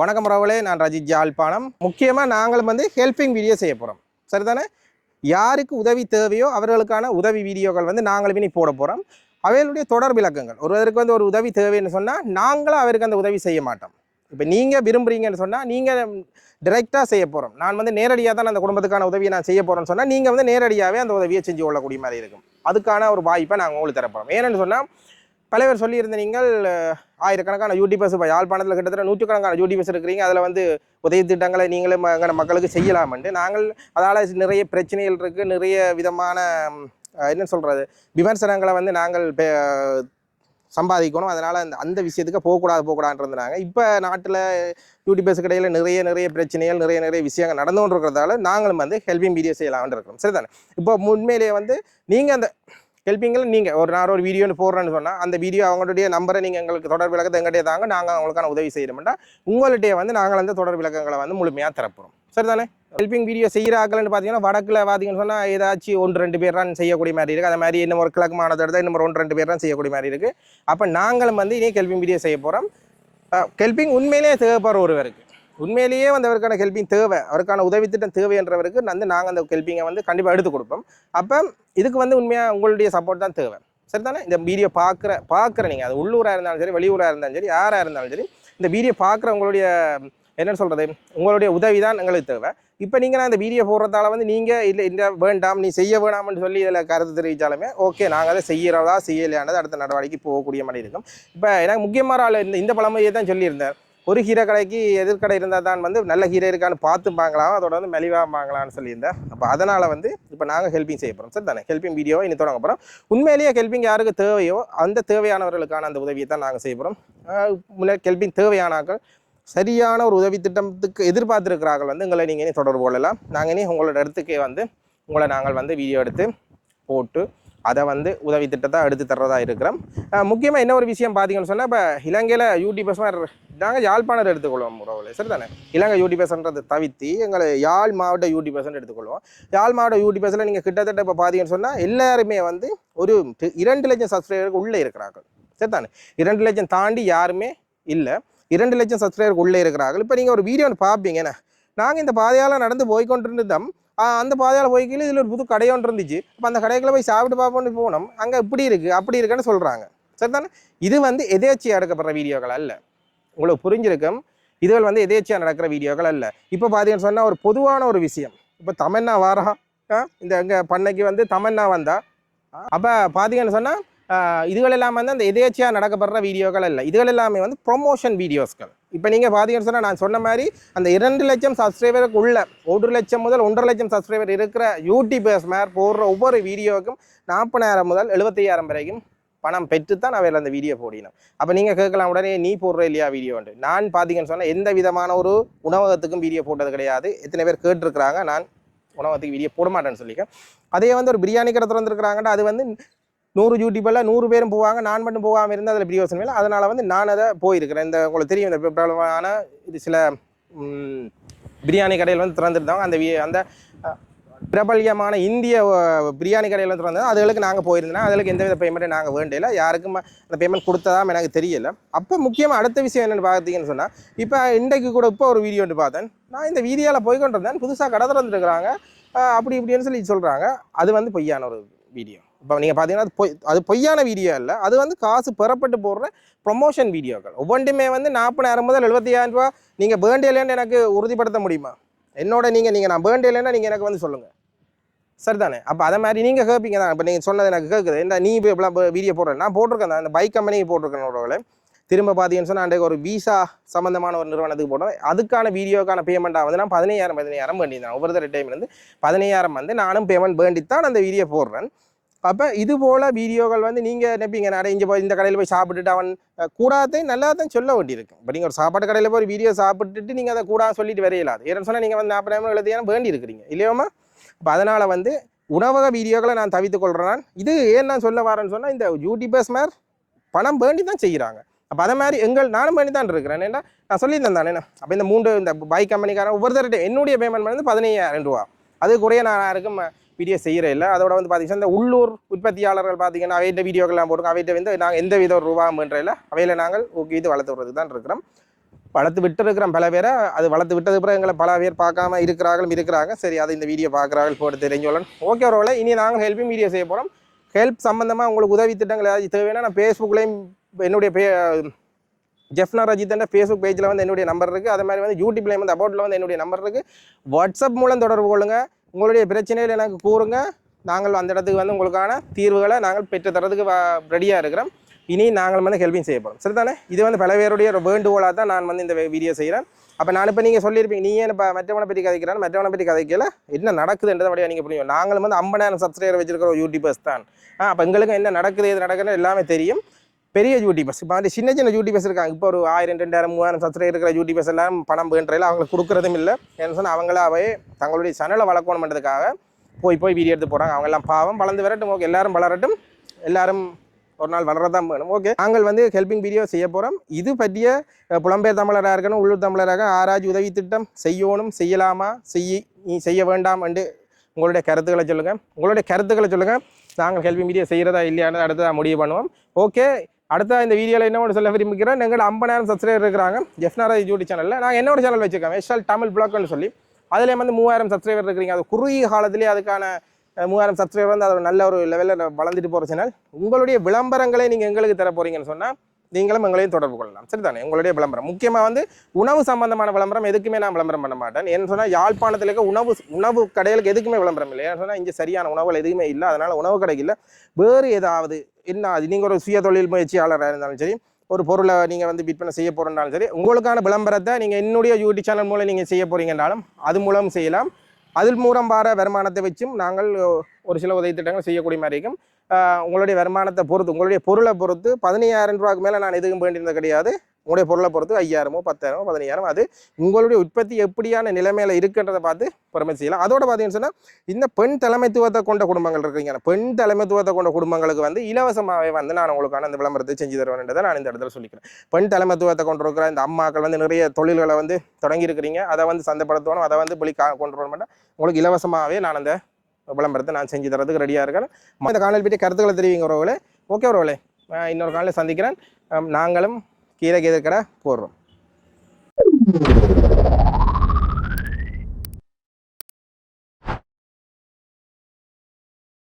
வணக்கம் ரவலே நான் ரஜித் ஜாழ்ப்பாணம். முக்கியமாக நாங்களும் வந்து ஹெல்பிங் வீடியோ செய்ய போகிறோம் சரிதானே? யாருக்கு உதவி தேவையோ அவர்களுக்கான உதவி வீடியோக்கள் வந்து நாங்களும் இனி போட போகிறோம் அவர்களுடைய தொடர் விளக்கங்கள். ஒருவருக்கு வந்து ஒரு உதவி தேவைன்னு சொன்னால் நாங்களும் அவருக்கு அந்த உதவி செய்ய மாட்டோம். இப்போ நீங்கள் விரும்புகிறீங்கன்னு சொன்னால் நீங்கள் டிரெக்டாக செய்ய போகிறோம் நான் வந்து நேரடியாக தான் அந்த குடும்பத்துக்கான உதவியை நான் செய்ய போகிறேன்னு சொன்னால் நீங்கள் வந்து நேரடியாகவே அந்த உதவியை செஞ்சு கொள்ளக்கூடிய மாதிரி இருக்கும். அதுக்கான ஒரு வாய்ப்பை நாங்கள் உங்களுக்கு தரப்போகிறோம் ஏன்னு சொன்னால் பல பேர் சொல்லியிருந்த நீங்கள் ஆயிரக்கணக்கான யூடியூபர்ஸ் இப்போ யாழ்ப்பாணத்தில் கிட்டத்தட்ட நூற்றுக்கணக்கான யூடியூபர்ஸ் இருக்கிறீங்க. அதில் வந்து உதவி திட்டங்களை நீங்களே எங்கள் மக்களுக்கு செய்யலாமென்ட்டு நாங்கள் அதால் நிறைய பிரச்சனைகள் இருக்குது நிறைய விதமான என்ன சொல்கிறது விமர்சனங்களை வந்து நாங்கள் சம்பாதிக்கணும். அதனால் அந்த அந்த விஷயத்துக்கு போகக்கூடாது போகக்கூடாதுன்றாங்க இப்போ நாட்டில் யூடியூபர்ஸ் இடையில நிறைய நிறைய பிரச்சனைகள் நிறைய நிறைய விஷயங்கள் நடந்து கொண்டு இருக்கிறதால நாங்களும் வந்து ஹெல்பிங் வீடியோ செய்யலாம்னு இருக்கிறோம். சரிதானே? இப்போ உண்மையிலேயே வந்து நீங்கள் அந்த ஹெல்பிங்கில் நீங்கள் ஒரு நான் ஒரு வீடியோன்னு போடுறேன்னு சொன்னால் அந்த வீடியோ அவங்களுடைய நம்பரை நீங்கள் எங்களுக்கு தொடர் விளக்கத்தை எங்கிட்டே தாங்க நாங்கள் அவங்களுக்கான உதவி செய்யணும்னா உங்கள்கிட்டயே வந்து நாங்கள் அந்த தொடர் விளக்கங்களை வந்து முழுமையாக தரப்போகிறோம் சரிதானே? ஹெல்பிங் வீடியோ செய்கிற ஆக்கள்னு பார்த்தீங்கன்னா வடக்கில் பார்த்தீங்கன்னு சொன்னால் ஏதாச்சும் ஒன்று ரெண்டு பேர் தான் செய்யக்கூடிய மாதிரி இருக்குது அது மாதிரி இன்னும் ஒரு கிழக்கு மாநிலத்தை இன்னும் ஒரு ஒன்று ரெண்டு பேர் தான் செய்யக்கூடிய மாதிரி இருக்குது அப்போ நாங்களும் வந்து இனி ஹெல்பிங் வீடியோ செய்ய போகிறோம் ஹெல்பிங் உண்மையிலேயே தேவைப்படுற ஒருவருக்கு உண்மையிலேயே வந்து அவருக்கான ஹெல்பிங் தேவை. அவருக்கான உதவி திட்டம் தேவைன்றவருக்கு வந்து நாங்கள் அந்த ஹெல்பிங்கை வந்து கண்டிப்பாக எடுத்து கொடுப்போம். அப்போ இதுக்கு வந்து உண்மையாக உங்களுடைய சப்போர்ட் தான் தேவை. சரி தானே இந்த வீடியோ பார்க்குற பார்க்குற நீங்கள் அது உள்ளூராக இருந்தாலும் சரி வெளியூராக இருந்தாலும் சரி யாராக இருந்தாலும் சரி இந்த வீடியோ பார்க்குற உங்களுடைய என்ன சொல்கிறது உங்களுடைய உதவி தான் எங்களுக்கு தேவை. இப்போ நீங்கள் நான் இந்த வீடியோ போடுறதால வந்து நீங்கள் இல்லை இந்த வேண்டாம் நீ செய்ய வேணாம்னு சொல்லி இதில் கருத்து தெரிவித்தாலுமே ஓகே நாங்கள் அதை செய்கிறதா செய்யலையானது அடுத்த நடவடிக்கை போகக்கூடிய மாதிரி இருக்கும். இப்போ எனக்கு முக்கியமான ஆள் இந்த இந்த பழமொழியை தான் சொல்லியிருந்தேன் ஒரு ஹீரோ கடைக்கு எதிர்கடை இருந்தால் தான் வந்து நல்ல ஹீரோ இருக்கான்னு பார்த்து வாங்கலாம் அதோட வந்து மெலிவாக வாங்கலாம்னு சொல்லியிருந்தேன். அப்போ அதனால் வந்து இப்போ நாங்கள் ஹெல்பிங் செய்ய போகிறோம் சார் தானே ஹெல்பிங் வீடியோவை இனி தொடங்க போகிறோம் உண்மையிலேயே ஹெல்பிங் யாருக்கு தேவையோ அந்த தேவையானவர்களுக்கான அந்த உதவியை தான் நாங்கள் செய்ய போகிறோம் முன்னே ஹெல்பிங் தேவையானாக்கள் சரியான ஒரு உதவி திட்டத்துக்கு எதிர்பார்த்துருக்கிறார்கள் வந்து எங்களை நீங்கள் இனி தொடர்பு கொள்ளலாம். நாங்கள் இனி உங்களோட இடத்துக்கே வந்து உங்களை நாங்கள் வந்து வீடியோ எடுத்து போட்டு அதை வந்து உதவி திட்டத்தை எடுத்து தர்றதா இருக்கிறோம். முக்கியமாக என்ன ஒரு விஷயம் பார்த்தீங்கன்னு சொன்னால் இப்போ இலங்கையில் யூடியூபர்ஸ்லாம் நாங்கள் யாழ்ப்பாணர் எடுத்துக்கொள்வோம் உறவுல சரி தானே இலங்கை யூடியூபர்ஸ்ன்றதை தவிர்த்து எங்களை யாழ் மாவட்ட யூடியூபர்ஸ்னு எடுத்துக்கொள்வோம். யாழ் மாவட்ட யூடியூபர்ஸில் நீங்கள் கிட்டத்தட்ட இப்போ பார்த்தீங்கன்னு சொன்னால் எல்லாருமே வந்து ஒரு இரண்டு லட்சம் சப்ஸ்கிரைபருக்கு உள்ளே இருக்கிறார்கள். சரி தானே இரண்டு லட்சம் தாண்டி யாருமே இல்லை. இரண்டு லட்சம் சப்ஸ்கிரைபருக்கு உள்ளே இருக்கிறார்கள். இப்போ நீங்கள் ஒரு வீடியோ ஒன்று பார்ப்பீங்கண்ணே நாங்கள் இந்த பாதையால் நடந்து போய் கொண்டிருந்தோம் அந்த பாதையால் போய்க்கையில் இதில் ஒரு புது கடை ஒன்று இருந்துச்சு. அப்போ அந்த கடைக்குள்ளே போய் சாப்பிட்டு பார்ப்போம்னு போனோம். அங்கே இப்படி இருக்குது அப்படி இருக்குன்னு சொல்கிறாங்க சரிதானே? இது வந்து எதேச்சியாக எடுக்கப்படுற வீடியோக்கள் அல்ல. உங்களுக்கு புரிஞ்சிருக்கும். இதுகள் வந்து எதேச்சியாக நடக்கிற வீடியோக்கள் அல்ல. இப்போ பார்த்தீங்கன்னு சொன்னால் ஒரு பொதுவான ஒரு விஷயம். இப்போ தமன்னா வாரா ஆ, இந்த எங்கள் பண்ணைக்கு வந்து தமன்னா வந்தா அப்போ பார்த்தீங்கன்னு சொன்னால் இதுகள் எல்லாம் வந்து அந்த எதேச்சியாக நடக்கப்படுற வீடியோக்கள் இல்லை இதுகள் எல்லாமே வந்து ப்ரொமோஷன் வீடியோஸ்கள் இப்போ நீங்கள் பார்த்தீங்கன்னு சொன்னால் நான் சொன்ன மாதிரி அந்த இரண்டு லட்சம் சப்ஸ்கிரைபருக்கு உள்ள ஒரு லட்சம் முதல் ஒன்றரை லட்சம் சப்ஸ்கிரைபர் இருக்கிற யூடியூபர்ஸ் மேர் போடுற ஒவ்வொரு வீடியோவுக்கும் நாற்பதாயிரம் முதல் எழுபத்தையாயிரம் வரைக்கும் பணம் பெற்று தான் அவையில் அந்த வீடியோ போடினோம் அப்போ நீங்கள் கேட்கலாம் உடனே நீ போடுற இல்லையா வீடியோன்ட்டு நான் பார்த்தீங்கன்னு சொன்னால் எந்த விதமான ஒரு உணவகத்துக்கும் வீடியோ போட்டது கிடையாது. எத்தனை பேர் கேட்டிருக்கிறாங்க நான் உணவகத்துக்கு வீடியோ போட மாட்டேன்னு சொல்லிக்க. அதே வந்து ஒரு பிரியாணி கடை திறந்துருக்குறாங்கன்னா அது வந்து நூறு யூடியூப்பில் நூறு பேரும் போவாங்க நான் மட்டும் போகாமல் இருந்தால் அதில் பிரியோசனம் இல்லை அதனால் வந்து நான் அதை போயிருக்கிறேன். இந்த உங்களுக்கு தெரியும் இந்த பிரபலமான இது சில பிரியாணி கடையில் வந்து திறந்துருந்தாங்க அந்த அந்த பிரபல்யமான இந்திய பிரியாணி கடையில் வந்து திறந்தது அதுகளுக்கு நாங்கள் போயிருந்தோம். அதுகளுக்கு எந்தவித பேமெண்ட்டும் நாங்கள் வேண்டியல யாருக்கும் அந்த பேமெண்ட் கொடுத்ததாம் எனக்கு தெரியல. அப்போ முக்கியமாக அடுத்த விஷயம் என்னென்னு பார்த்தீங்கன்னு சொன்னால் இப்போ இன்றைக்கு கூட இப்போ ஒரு வீடியோ வந்து பார்த்தேன். நான் இந்த வீடியோவில் போய் கொண்டிருந்தேன் புதுசாக கடை திறந்துருக்குறாங்க. அப்படி இப்படின்னு சொல்லி சொல்கிறாங்க அது வந்து பொய்யான ஒரு வீடியோ இப்போ நீங்கள் பார்த்தீங்கன்னா அது பொய் அது பொய்யான வீடியோ இல்லை அது வந்து காசு பெறப்பட்டு போடுற ப்ரொமோஷன் வீடியோக்கள் ஒவ்வொன்றுமே வந்து நாற்பதாயிரம் முதல் எழுபத்தையாயிரம் ரூபா நீங்கள் பேண்டேலேன்னு எனக்கு உறுதிப்படுத்த முடியுமா? என்னோட நீங்கள் நீங்கள் நான் பேண்டேலேன்னா நீங்கள் எனக்கு வந்து சொல்லுங்கள் சரிதானே? அப்போ அதை மாதிரி நீங்கள் கேட்பீங்க தான். இப்போ நீங்கள் சொன்னது எனக்கு கேட்குது என்ன நீ இப்போ இப்பெல்லாம் வீடியோ போடுறேன் நான் போட்டிருக்கேன் தான். இந்த பைக் கம்பெனிக்கு போட்டிருக்கேன் ஒரு திரும்ப பார்த்தீங்கன்னு சொன்னால் அன்றைக்கு ஒரு விசா சம்மந்தமான ஒரு நிறுவனத்துக்கு போட்டோம். அதுக்கான வீடியோக்கான பேமெண்ட்டாக வந்து நான் பதினையாயிரம் பதினையாயிரம் வேண்டியிருந்தேன் ஒவ்வொரு வந்து பதினையாயிரம் வந்து நானும் பேமெண்ட் வேண்டித்தான் அந்த வீடியோ போடுறேன். அப்போ இது போல் வீடியோக்கள் வந்து நீங்கள் நினைப்பீங்க. நிறைய இங்கே போய் இந்த கடையில் போய் சாப்பிட்டுட்டு அவன் கூடாதே நல்லா தான் சொல்ல வேண்டியிருக்கு இப்போ நீங்கள் ஒரு சாப்பாடு கடையில் போய் ஒரு வீடியோ சாப்பிட்டுட்டு நீங்கள் அதை கூட சொல்லிட்டு வரையலாது. ஏன்னு சொன்னால் நீங்கள் வந்து நாற்பதாயிரம் எழுதியாரம் வேண்டி இருக்கிறீங்க இல்லையோமா இப்போ அதனால் வந்து உணவக வீடியோக்களை நான் தவித்துக் கொள்கிறேன் இது ஏன் நான் சொல்ல வரேன்னு சொன்னால் இந்த யூடியூபர்ஸ் மேர் பணம் வேண்டி தான் செய்கிறாங்க அப்போ அதை மாதிரி எங்கள் நானும் வேண்டி தான் இருக்கிறேன். ஏன்னா நான் சொல்லியிருந்தேன் தானே. அப்போ இந்த மூன்று இந்த பைக் கம்பெனிக்காரன் ஒவ்வொருத்தர்கிட்ட என்னுடைய பேமெண்ட் வந்து பதினையாயிரம் ரூபா. அது குறைய நான் யாருக்கும் வீடியோ செய்கிற இல்லை. அதோட வந்து பார்த்தீங்கன்னா இந்த உள்ளூர் உற்பத்தியாளர்கள் பார்த்தீங்கன்னா அவையிட்ட வீடியோக்கள்லாம் போட்டுருக்கோம் அவையிட்ட வந்து நாங்கள் எந்த வித ரூபா பண்ணுற இல்லை. அவையில் நாங்கள் ஊக்குவித்து வளர்த்து விடுறதுக்கு தான் இருக்கிறோம். வளர்த்து விட்டுருக்கிறோம் பல பேரை அது வளர்த்து விட்டது பிறகு எங்களை பல பேர் பார்க்காம இருக்கிறார்களும் இருக்கிறாங்க. சரி அது இந்த வீடியோ பார்க்குறார்கள் போட்டு தெரிஞ்சோலன் ஓகே ஒருவேளை இனி நாங்கள் ஹெல்ப்பிங் வீடியோ செய்ய போகிறோம் ஹெல்ப் சம்மந்தமாக உங்களுக்கு உதவி திட்டங்கள் ஏதாச்சும் தேவைன்னா நான் ஃபேஸ்புக்லேயும் என்னுடைய பே ஜெஃப்னா ரஜித்தன்ற ஃபேஸ்புக் பேஜில் வந்து என்னுடைய நம்பர் இருக்குது அதே மாதிரி வந்து யூடியூப்லேயும் வந்து அபவுட்டில் வந்து என்னுடைய நம்பர் இருக்குது வாட்ஸ்அப் மூலம் தொடர்பு கொள்ளுங்கள் உங்களுடைய பிரச்சனைகள் எனக்கு கூறுங்க. நாங்கள் அந்த இடத்துக்கு வந்து உங்களுக்கான தீர்வுகளை நாங்கள் பெற்று தரதுக்கு ரெடியாக இருக்கிறோம். இனி நாங்கள் வந்து ஹெல்ப்பிங் செய்ய போகிறோம் சரிதானே? இது வந்து பல பேருடைய வேண்டுகோளாக தான் நான் வந்து இந்த வீடியோ செய்கிறேன் அப்போ நான் இப்போ நீங்கள் சொல்லியிருப்பீங்க நீ ஏன் இப்போ மற்றவனை பற்றி கதைக்கிறான்? மற்றவனை பற்றி கதைக்கல? என்ன நடக்குதுன்றத வழியாக நீங்கள் புரியும் நாங்களும் வந்து ஐம்பதாயிரம் சப்ஸ்கிரைபர் வச்சிருக்கிற யூடியூபர்ஸ் தான். ஆ அப்போ எங்களுக்கு என்ன நடக்குது எது நடக்குதுன்னு எல்லாமே தெரியும். பெரிய யூடியூபர்ஸ் இப்போ வந்து சின்ன சின்ன யூடியூபர்ஸ் இருக்காங்க. இப்போ ஒரு ஆயிரம் ரெண்டாயிரம் மூவாயிரம் சப்ஸ்கிரைபர் இருக்கிற யூடியூபர்ஸ் எல்லாம் பணம் வேண்டையில் அவங்களுக்கு கொடுக்குறதும் இல்லை. என்ன சொன்னால் அவங்களாவே தங்களுடைய சேனலை வளர்க்கணுன்றதுக்காக போய் போய் வீடியோ எடுத்து போகிறாங்க அவங்க எல்லாம் பாவம் வளர்ந்து வரட்டும். ஓகே எல்லாரும் வளரட்டும். எல்லாரும் ஒரு நாள் வளரதான் வேணும். ஓகே நாங்கள் வந்து ஹெல்பிங் வீடியோ செய்ய போகிறோம் இது பற்றிய புலம்பெயர் தமிழராக இருக்கணும் உள்ளூர் தமிழராக ஆராய்ச்சி உதவி திட்டம் செய்யணும் செய்யலாமா செய்ய நீ செய்ய வேண்டாம் என்று உங்களுடைய கருத்துக்களை சொல்லுங்கள் உங்களுடைய கருத்துக்களை சொல்லுங்கள் நாங்கள் ஹெல்பிங் வீடியோ செய்கிறதா இல்லையானு அடுத்ததாக முடிவு பண்ணுவோம். ஓகே அடுத்த இந்த வீடியோவில் என்ன ஒன்று சொல்ல விரும்புகிறேன் எங்கள் ஐம்பதாயிரம் சப்ஸ்கிரைபர் இருக்கிறாங்க. ஜெஃப்னாரா யூடியூப் சேனலில் நாங்கள் என்னோட சேனல் வச்சுருக்கோம் எஸ்எல் தமிழ் பிளாக்னு சொல்லி. அதுலேயே வந்து மூவாயிரம் சப்ஸ்கிரைபர் இருக்கிறீங்க. அது குறுகிய காலத்திலே அதுக்கான மூவாயிரம் சப்ஸ்கிரைபர் வந்து அது நல்ல ஒரு லெவலில் வளர்ந்துட்டு போகிற சேனல் உங்களுடைய விளம்பரங்களை நீங்கள் எங்களுக்கு தர போகிறீங்கன்னு சொன்னால் நீங்களும் எங்களையும் தொடர்பு கொள்ளலாம். சரிதானே? உங்களுடைய விளம்பரம். முக்கியமாக வந்து உணவு சம்பந்தமான விளம்பரம் எதுக்குமே நான் விளம்பரம் பண்ண மாட்டேன். ஏன்னு சொன்னால் யாழ்ப்பாணத்தில் இருக்க உணவு உணவு கடைகளுக்கு எதுக்குமே விளம்பரம் இல்லை. ஏன்னு சொன்னால் இங்கே சரியான உணவுகள் எதுவுமே இல்லை. அதனால் உணவு கடைக்கு இல்லை. வேறு ஏதாவது என்ன அது நீங்கள் ஒரு சுய தொழில் முயற்சியாளராக இருந்தாலும் சரி ஒரு பொருளை நீங்கள் வந்து விற்பனை செய்ய போகிறனாலும் சரி உங்களுக்கான விளம்பரத்தை நீங்கள் என்னுடைய யூடியூப் சேனல் மூலம் நீங்கள் செய்ய போகிறீங்கன்னாலும் அது மூலம் செய்யலாம். அதில் மூலம் வர வருமானத்தை வச்சும் நாங்கள் ஒரு சில உதவி திட்டங்கள் செய்யக்கூடிய மாதிரி இருக்கும். உங்களுடைய வருமானத்தை பொறுத்து உங்களுடைய பொருளை பொறுத்து பதினையாயிரம் ரூபாய்க்கு மேலே நான் எதுவும் வேண்டியிருந்தது கிடையாது. உங்களுடைய பொருளை பொறுத்து ஐயாயிரமோ பத்தாயிரமோ பதினையாயிரம் அது உங்களுடைய உற்பத்தி எப்படியான நிலைமையில இருக்குன்றதை பார்த்து பெருமை செய்யலாம். அதோட பார்த்தீங்கன்னு சொன்னால் இந்த பெண் தலைமைத்துவத்தை கொண்ட குடும்பங்கள் இருக்கீங்க பெண் தலைமைத்துவத்தை கொண்ட குடும்பங்களுக்கு வந்து இலவசமாகவே வந்து நான் உங்களுக்கான இந்த விளம்பரத்தை செஞ்சு தருவேன்றதை நான் இந்த இடத்துல சொல்லிக்கிறேன். பெண் தலைமைத்துவத்தை கொண்டு இருக்கிற இந்த அம்மாக்கள் வந்து நிறைய தொழில்களை வந்து தொடங்கி இருக்கிறீங்க அதை வந்து சந்தைப்படுத்தணும் அதை வந்து வெளி கா- கொண்டு வரணும் உங்களுக்கு இலவசமாகவே நான் அந்த விளம்பரத்தை நான் செஞ்சு தரதுக்கு ரெடியாக இருக்கிறேன் இந்த காணல் பற்றி கருத்துக்களை தெரிவிங்க உறவுகளே ஓகே உறவுகளே இன்னொரு காலையில் சந்திக்கிறேன். நாங்களும் நாங்களும் கீரை கீரை போடுறோம்